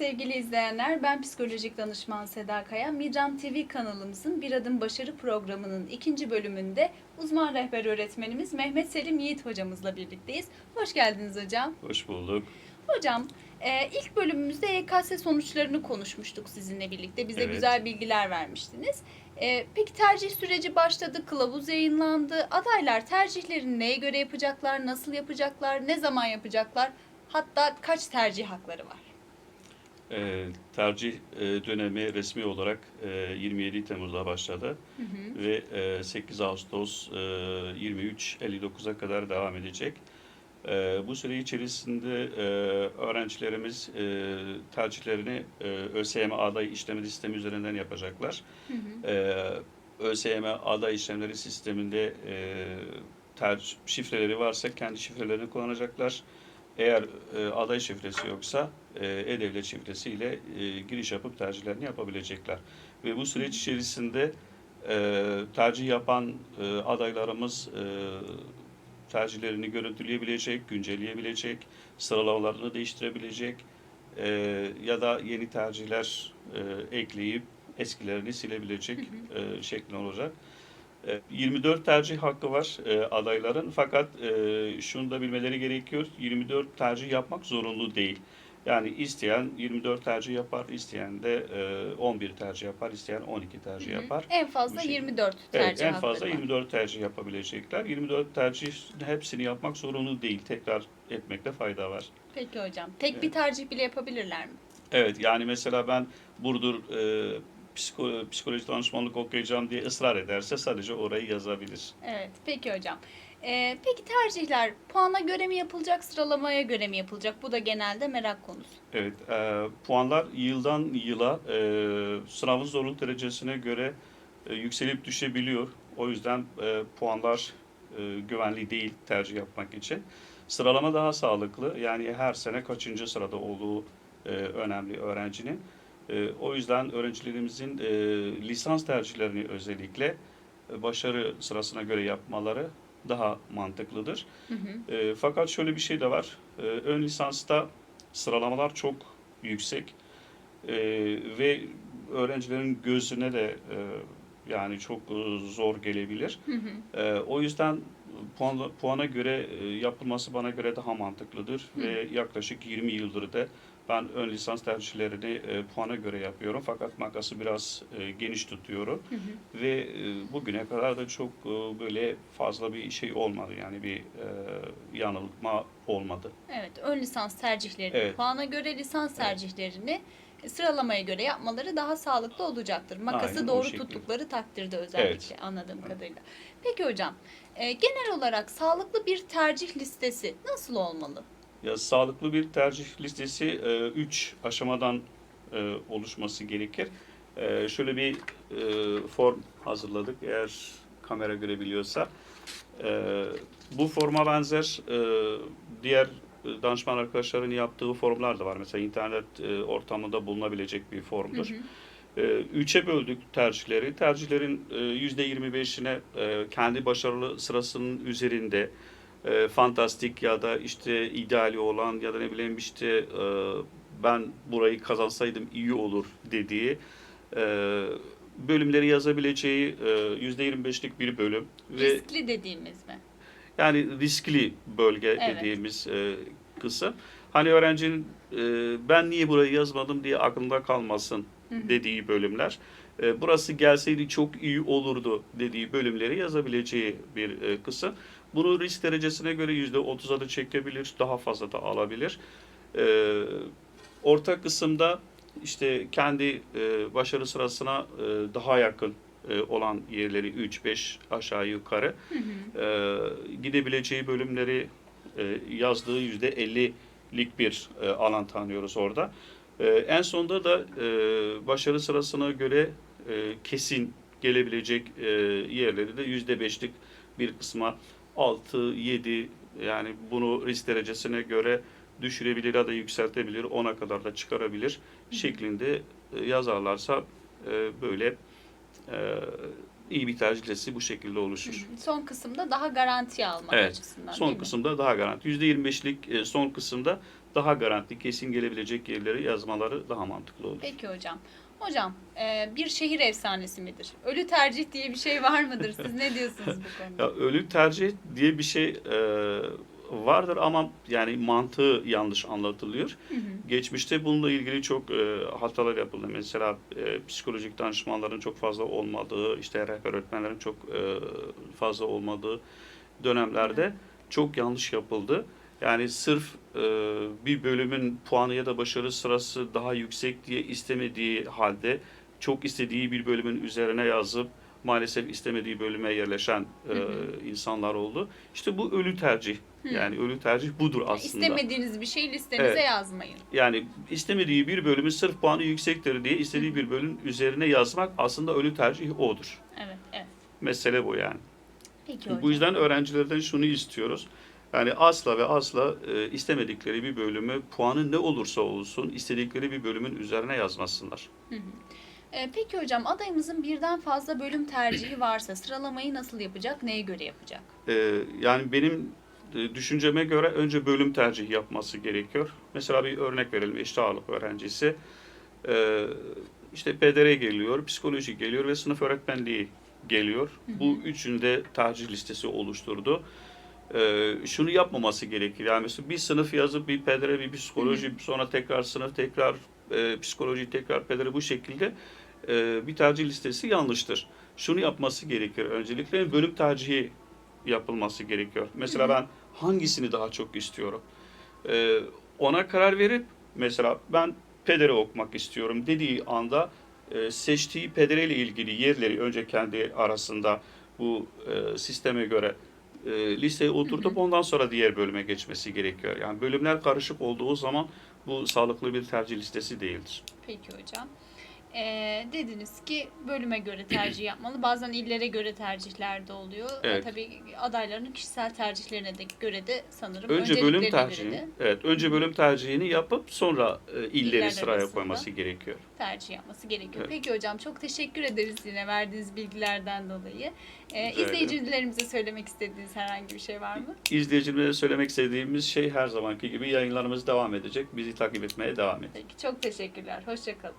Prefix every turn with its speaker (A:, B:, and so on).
A: sevgili izleyenler. Ben psikolojik danışman Seda Kaya. Micam TV kanalımızın Bir Adım Başarı programının ikinci bölümünde uzman rehber öğretmenimiz Mehmet Selim Yiğit hocamızla birlikteyiz. Hoş geldiniz hocam.
B: Hoş bulduk.
A: Hocam e, ilk bölümümüzde YKS sonuçlarını konuşmuştuk sizinle birlikte. Bize
B: Evet.
A: güzel bilgiler vermiştiniz. E, peki tercih süreci başladı, kılavuz yayınlandı. Adaylar tercihlerini neye göre yapacaklar, nasıl yapacaklar, ne zaman yapacaklar? Hatta kaç tercih hakları var?
B: Ee, tercih e, dönemi resmi olarak e, 27 Temmuz'da başladı
A: Hı hı.
B: ve e, 8 Ağustos e, 23.59'a kadar devam edecek. E, bu süre içerisinde e, öğrencilerimiz e, tercihlerini e, ÖSYM aday işleme sistemi üzerinden yapacaklar.
A: Hı hı.
B: e, ÖSYM aday işlemleri sisteminde e, ter, şifreleri varsa kendi şifrelerini kullanacaklar. Eğer e, aday şifresi yoksa e, e-devlet şifresiyle e, giriş yapıp tercihlerini yapabilecekler. Ve bu süreç içerisinde e, tercih yapan e, adaylarımız e, tercihlerini görüntüleyebilecek, güncelleyebilecek, sıralamalarını değiştirebilecek e, ya da yeni tercihler e, ekleyip eskilerini silebilecek e, şeklinde olacak. E, 24 tercih hakkı var e, adayların fakat e, şunu da bilmeleri gerekiyor. 24 tercih yapmak zorunlu değil. Yani isteyen 24 tercih yapar, isteyen de e, 11 tercih yapar, isteyen 12 tercih
A: Hı hı.
B: yapar.
A: En fazla
B: Bu şey-
A: 24 tercih
B: Evet, en fazla
A: var.
B: 24 tercih yapabilecekler. 24 tercih hepsini yapmak zorunlu değil. Tekrar etmekte fayda var.
A: Peki hocam. Tek bir
B: Evet.
A: tercih bile yapabilirler mi?
B: Evet yani mesela ben Burdur e, psiko, psikoloji danışmanlık okuyacağım diye ısrar ederse sadece orayı yazabilir.
A: Evet. Peki hocam. Ee, peki tercihler puana göre mi yapılacak, sıralamaya göre mi yapılacak? Bu da genelde merak konusu.
B: Evet e, puanlar yıldan yıla e, sınavın zorluk derecesine göre e, yükselip düşebiliyor. O yüzden e, puanlar e, güvenli değil tercih yapmak için. Sıralama daha sağlıklı. Yani her sene kaçıncı sırada olduğu e, önemli öğrencinin. E, o yüzden öğrencilerimizin e, lisans tercihlerini özellikle e, başarı sırasına göre yapmaları daha mantıklıdır.
A: Hı hı.
B: E, fakat şöyle bir şey de var. E, ön lisansta sıralamalar çok yüksek E, ve öğrencilerin gözüne de e, yani çok e, zor gelebilir.
A: Hı hı.
B: E, o yüzden puan, puana göre e, yapılması bana göre daha mantıklıdır
A: Hı.
B: ve yaklaşık 20 yıldır da ben ön lisans tercihlerini e, puana göre yapıyorum fakat makası biraz e, geniş tutuyorum
A: Hı hı.
B: ve e, bugüne kadar da çok e, böyle fazla bir şey olmadı yani bir e, yanılma olmadı.
A: Evet, ön lisans tercihlerini
B: Evet.
A: puana göre lisans tercihlerini sıralamaya göre yapmaları daha sağlıklı olacaktır. Makası
B: Aynen
A: doğru tuttukları takdirde özellikle
B: Evet.
A: anladığım kadarıyla. Peki hocam, e, genel olarak sağlıklı bir tercih listesi nasıl olmalı?
B: Ya sağlıklı bir tercih listesi 3 aşamadan e, oluşması gerekir. E, şöyle bir e, form hazırladık eğer kamera görebiliyorsa. E, bu forma benzer e, diğer e, danışman arkadaşların yaptığı formlar da var. Mesela internet e, ortamında bulunabilecek bir formdur.
A: Hı hı.
B: E, Üçe böldük tercihleri. Tercihlerin e, yüzde 25'ine e, kendi başarılı sırasının üzerinde e, fantastik ya da işte ideali olan ya da ne bileyim işte e, ben burayı kazansaydım iyi olur dediği e, bölümleri yazabileceği e, yüzde 25'lik bir bölüm ve
A: Riskli dediğimiz mi?
B: yani riskli bölge
A: Evet.
B: dediğimiz e, kısım. Hani öğrencinin e, ben niye burayı yazmadım diye aklında kalmasın dediği bölümler. E, burası gelseydi çok iyi olurdu dediği bölümleri yazabileceği bir e, kısım. Bunu risk derecesine göre yüzde 30'a da çekebilir, daha fazla da alabilir. E, orta kısımda işte kendi e, başarı sırasına e, daha yakın e, olan yerleri 3-5 aşağı yukarı
A: Hı hı.
B: e, gidebileceği bölümleri e, yazdığı yüzde 50'lik bir e, alan tanıyoruz orada. E, en sonunda da e, başarı sırasına göre e, kesin gelebilecek e, yerleri de yüzde 5'lik bir kısma 6, 7 yani bunu risk derecesine göre düşürebilir ya da yükseltebilir, 10'a kadar da çıkarabilir şeklinde e, yazarlarsa e, böyle e, iyi bir tercih listesi bu şekilde oluşur.
A: Son kısımda daha garantiye almak
B: Evet.
A: açısından
B: Son
A: mi?
B: kısımda daha garanti. %25'lik e, son kısımda daha garanti, kesin gelebilecek yerleri yazmaları daha mantıklı olur.
A: Peki hocam. Hocam e, bir şehir efsanesi midir? Ölü tercih diye bir şey var mıdır? Siz ne diyorsunuz bu konuda?
B: Ya ölü tercih diye bir şey e, vardır ama yani mantığı yanlış anlatılıyor.
A: Hı hı.
B: Geçmişte bununla ilgili çok e, hatalar yapıldı. Mesela e, psikolojik danışmanların çok fazla olmadığı, işte rehber öğretmenlerin çok e, fazla olmadığı dönemlerde çok yanlış yapıldı. Yani sırf e, bir bölümün puanı ya da başarı sırası daha yüksek diye istemediği halde çok istediği bir bölümün üzerine yazıp maalesef istemediği bölüme yerleşen e,
A: Hı hı.
B: insanlar oldu. İşte bu ölü tercih.
A: Hı.
B: Yani ölü tercih budur aslında.
A: İstemediğiniz bir şeyi listenize
B: Evet.
A: yazmayın.
B: Yani istemediği bir bölümün sırf puanı yüksektir diye istediği bir bölümün üzerine yazmak aslında ölü tercih odur.
A: Evet, evet.
B: Mesele bu yani.
A: Peki hocam.
B: Bu yüzden öğrencilerden şunu istiyoruz. Yani asla ve asla e, istemedikleri bir bölümü puanı ne olursa olsun istedikleri bir bölümün üzerine yazmasınlar.
A: Hı hı. E, peki hocam adayımızın birden fazla bölüm tercihi varsa sıralamayı nasıl yapacak, neye göre yapacak?
B: E, yani benim e, düşünceme göre önce bölüm tercihi yapması gerekiyor. Mesela bir örnek verelim eşit ağırlık öğrencisi. E, işte PDR geliyor, psikoloji geliyor ve sınıf öğretmenliği geliyor.
A: Hı hı.
B: Bu üçünde tercih listesi oluşturdu. E, şunu yapmaması gerekir. Yani mesela bir sınıf yazıp bir PDR, bir psikoloji, sonra tekrar sınıf, tekrar e, psikoloji, tekrar PDR bu şekilde e, bir tercih listesi yanlıştır. Şunu yapması gerekir. Öncelikle bölüm tercihi yapılması gerekiyor. Mesela
A: Hı hı.
B: ben hangisini daha çok istiyorum? Ee, ona karar verip mesela ben pedere okumak istiyorum dediği anda e, seçtiği pedere ile ilgili yerleri önce kendi arasında bu e, sisteme göre e, listeye oturtup ondan sonra diğer bölüme geçmesi gerekiyor. Yani bölümler karışık olduğu zaman bu sağlıklı bir tercih listesi değildir.
A: Peki hocam. E, dediniz ki bölüme göre tercih yapmalı. Bazen illere göre tercihler de oluyor. E,
B: Evet.
A: tabii adayların kişisel tercihlerine de göre de sanırım
B: Önce bölüm tercihini,
A: de
B: evet, önce bölüm tercihini yapıp sonra e, illeri
A: İller
B: sıraya koyması gerekiyor.
A: tercih yapması gerekiyor.
B: Evet.
A: Peki hocam çok teşekkür ederiz yine verdiğiniz bilgilerden dolayı. E, izleyicilerimize söylemek istediğiniz herhangi bir şey var mı?
B: İzleyicilere söylemek istediğimiz şey her zamanki gibi yayınlarımız devam edecek. Bizi takip etmeye devam edin.
A: Peki çok teşekkürler. Hoşçakalın.